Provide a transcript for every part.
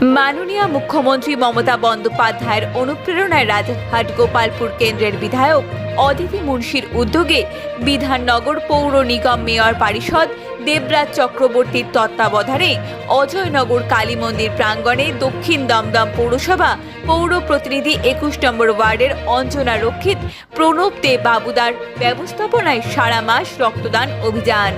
মাননীয় মুখ্যমন্ত্রী মমতা বন্দ্যোপাধ্যায়ের অনুপ্রেরণায় রাজারহাট গোপালপুর কেন্দ্রের বিধায়ক অদিতি মুন্সির উদ্যোগে বিধাননগর পৌর নিগম মেয়র পরিষদ দেবরাজ চক্রবর্তীর তত্ত্বাবধানে অজয়নগর কালী মন্দির প্রাঙ্গণে দক্ষিণ দমদম পৌরসভা পৌর প্রতিনিধি একুশ নম্বর ওয়ার্ডের অঞ্জনা রক্ষিত প্রণব দে বাবুদার ব্যবস্থাপনায় সারা মাস রক্তদান অভিযান।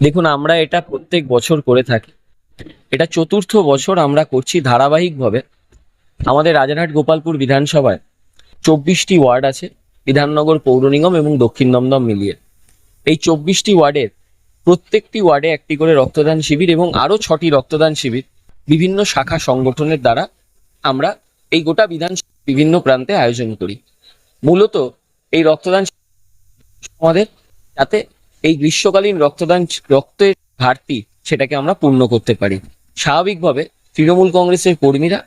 দেখুন, আমরা এটা প্রত্যেক বছর করে থাকি। এটা চতুর্থ বছর আমরা করছি ধারাবাহিকভাবে। আমাদের রাজারহাট গোপালপুর বিধানসভায় চব্বিশটি ওয়ার্ড আছে, বিধাননগর পৌর নিগম এবং দক্ষিণ দমদম মিলিয়ে। এই চব্বিশটি ওয়ার্ডের প্রত্যেকটি ওয়ার্ডে একটি করে রক্তদান শিবির এবং আরও ছটি রক্তদান শিবির বিভিন্ন শাখা সংগঠনের দ্বারা আমরা এই গোটা বিধান বিভিন্ন প্রান্তে আয়োজন করি। মূলত এই রক্তদান আমাদের যাতে এই গ্রীষ্মকালীন রক্তদান রক্তের ঘাটতি সেটাকে আমরা পূর্ণ করতে পারি। স্বাভাবিকভাবে তৃণমূল কংগ্রেসের কর্মীরা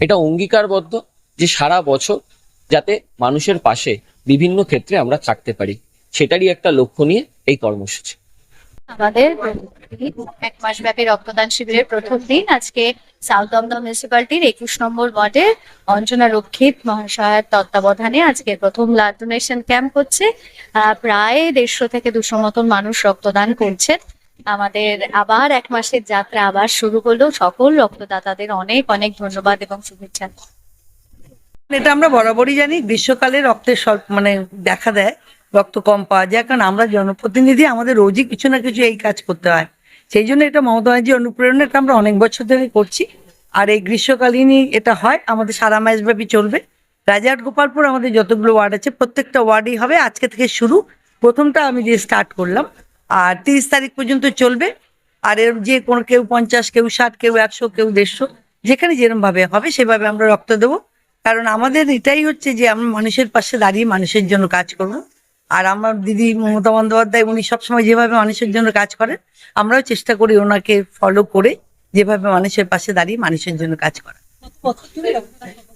এটা অঙ্গীকারবদ্ধ যে সারা বছর যাতে মানুষের পাশে বিভিন্ন ক্ষেত্রে আমরা থাকতে পারি। সেটারই একটা লক্ষ্য নিয়ে এই কর্মসূচি। আমাদের এক মাস ব্যাপী রক্তদান শিবিরের প্রথম দিন। আজকে সাউথ দমদম মিউনিসিপালিটির একুশ নম্বর ওয়ার্ডের অঞ্জনা রক্ষিত মহাশয়ের তত্ত্বাবধানে আজকে প্রথম ব্লাড ডোনেশন ক্যাম্প হচ্ছে। প্রায় দেড়শো থেকে দুশো মতন মানুষ রক্তদান করছেন। আমাদের আবার এক মাসের যাত্রা আবার শুরু হলো। সকল রক্তদাতাদের অনেক অনেক ধন্যবাদ এবং শুভেচ্ছা। এটা আমরা বরাবরই জানি, গ্রীষ্মকালে রক্তের স্বল্প মানে দেখা দেয়, রক্ত কম পাওয়া যায়। কারণ আমরা জনপ্রতিনিধি, আমাদের রোজই কিছু না কিছু এই কাজ করতে হয়। সেই জন্য এটা মমতা ব্যানার্জি অনুপ্রেরণা, এটা আমরা অনেক বছর ধরে করছি। আর এই গ্রীষ্মকালীনই এটা হয়, আমাদের সারা মাস ব্যাপী চলবে। রাজারহাট গোপালপুর আমাদের যতগুলো ওয়ার্ড আছে, প্রত্যেকটা ওয়ার্ডই হবে আজকে থেকে শুরু। প্রথমটা আমি যে স্টার্ট করলাম। আর তিরিশ তারিখ পর্যন্ত চলবে। আর এর যে কোনো কেউ পঞ্চাশ, কেউ ষাট, কেউ একশো, কেউ দেড়শো, যেখানে যেরমভাবে হবে সেভাবে আমরা রক্ত দেবো। কারণ আমাদের এটাই হচ্ছে যে আমরা মানুষের পাশে দাঁড়িয়ে মানুষের জন্য কাজ করব। আর আমার দিদি মমতা বন্দ্যোপাধ্যায়, উনি সবসময় যেভাবে মানুষের জন্য কাজ করেন, আমরাও চেষ্টা করি ওনাকে ফলো করে যেভাবে মানুষের পাশে দাঁড়িয়ে মানুষের জন্য কাজ করা।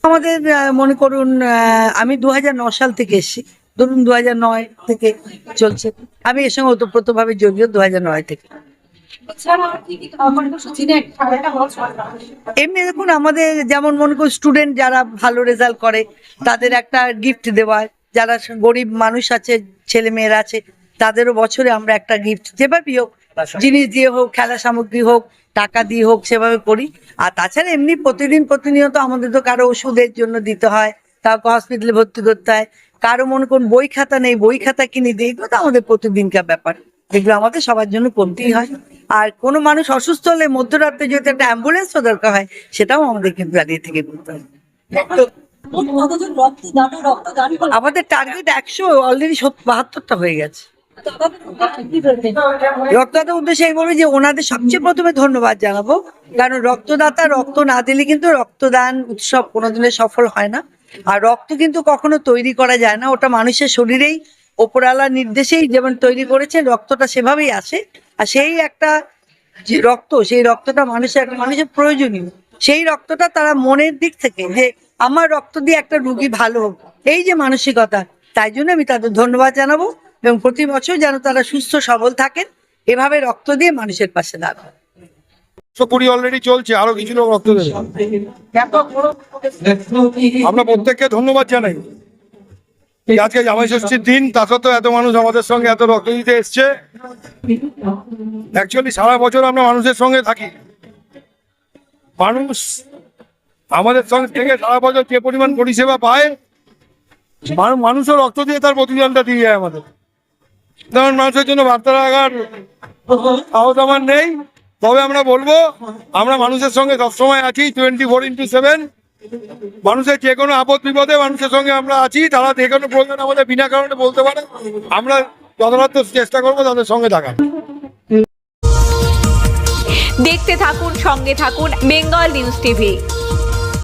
আমাদের মনে করুন আমি দু সাল থেকে এসেছি। ধরুন দু থেকে চলছে। আমি এর সঙ্গে ওতপ্রোতভাবে জড়িত দু থেকে। এমনি দেখুন, আমাদের যেমন মনে করুন স্টুডেন্ট যারা ভালো রেজাল্ট করে, তাদের একটা গিফট দেওয়া যারা গরিব মানুষ আছে ছেলে মেয়েরা আছে তাদেরও বছরে আমরা একটা গিফট যেভাবেই হোক জিনিস দিয়ে হোক খেলা সামগ্রী হোক টাকা দিয়ে হোক সেভাবে করি। আর তাছাড়া এমনি প্রতিদিন প্রতিনিয়ত আমাদের তো কারও ওষুধের জন্য দিতে হয় কাউকে হসপিটালে ভর্তি করতে হয় কারও মনে কোন বই খাতা নেই বই খাতা কিনে দিই তো আমাদের প্রতিদিনকার ব্যাপার। এগুলো আমাদের সবার জন্য করতেই হয়। আর কোনো মানুষ অসুস্থ হলে মধ্যরাত্রে যদি একটা অ্যাম্বুলেন্সও দরকার হয় সেটাও আমাদের কিন্তু দাঁড়িয়ে থেকে করতে হয়। আমাদের টার্গেট একশো অলরেডি বাহাত্তরটা হয়ে গেছে। রক্তদাতা উদ্দেশ্যে আমি বলব যে ওনাদের সবচেয়ে প্রথমে ধন্যবাদ জানাব। কারণ রক্তদাতা রক্ত না দিলে কিন্তু রক্তদান উৎসব কোনোদিনের সফল হয় না। আর রক্ত কিন্তু কখনো তৈরি করা যায় না, ওটা মানুষের শরীরেই ওপরালার নির্দেশেই যেমন তৈরি করেছেন, রক্তটা সেভাবেই আসে। আর সেই একটা যে রক্ত, সেই রক্তটা মানুষের একটা মানুষের প্রয়োজনীয়। সেই রক্তটা তারা মনের দিক থেকে, যে আমার রক্ত দিয়ে একটা রুগী ভালো হোক। এই যে মানসিকতা, তাই জন্য আমি তাদের ধন্যবাদ জানাব এবং প্রতি বছর যেন তারা সুস্থ, সবল থাকেন। এভাবে রক্ত দিয়ে মানুষের পাশে দাঁড়ান। অলরেডি চলছে, আরও কিছু লোক রক্ত আমরা প্রত্যেককে ধন্যবাদ জানাই। আজকে দিন এত মানুষ আমাদের সঙ্গে এত রক্ত দিতে অ্যাকচুয়ালি সারা বছর আমরা মানুষের সঙ্গে থাকি। মানুষ আমাদের সঙ্গে থেকে সারা বছর যে পরিমাণ পরিষেবা পায় মানুষের রক্ত দিয়ে তার প্রতিদানটা দিয়ে যায় আমাদের। তেমন মানুষের জন্য বার্তা রাখার সাহস আমার নেই, তবে আমরা বলব, আমরা মানুষের সঙ্গে সবসময় আছি টোয়েন্টি ফোর ইন্টু সেভেন মানুষের যে কোনো আপদ বিপদে মানুষের সঙ্গে আমরা আছি, তারা যে কোনো প্রয়োজন আমাদের বিনা কারণে বলতে পারে। আমরা যথাযথ চেষ্টা করব তাদের সঙ্গে থাকার। দেখতে থাকুন, সঙ্গে থাকুন, বেঙ্গল নিউজ টিভি।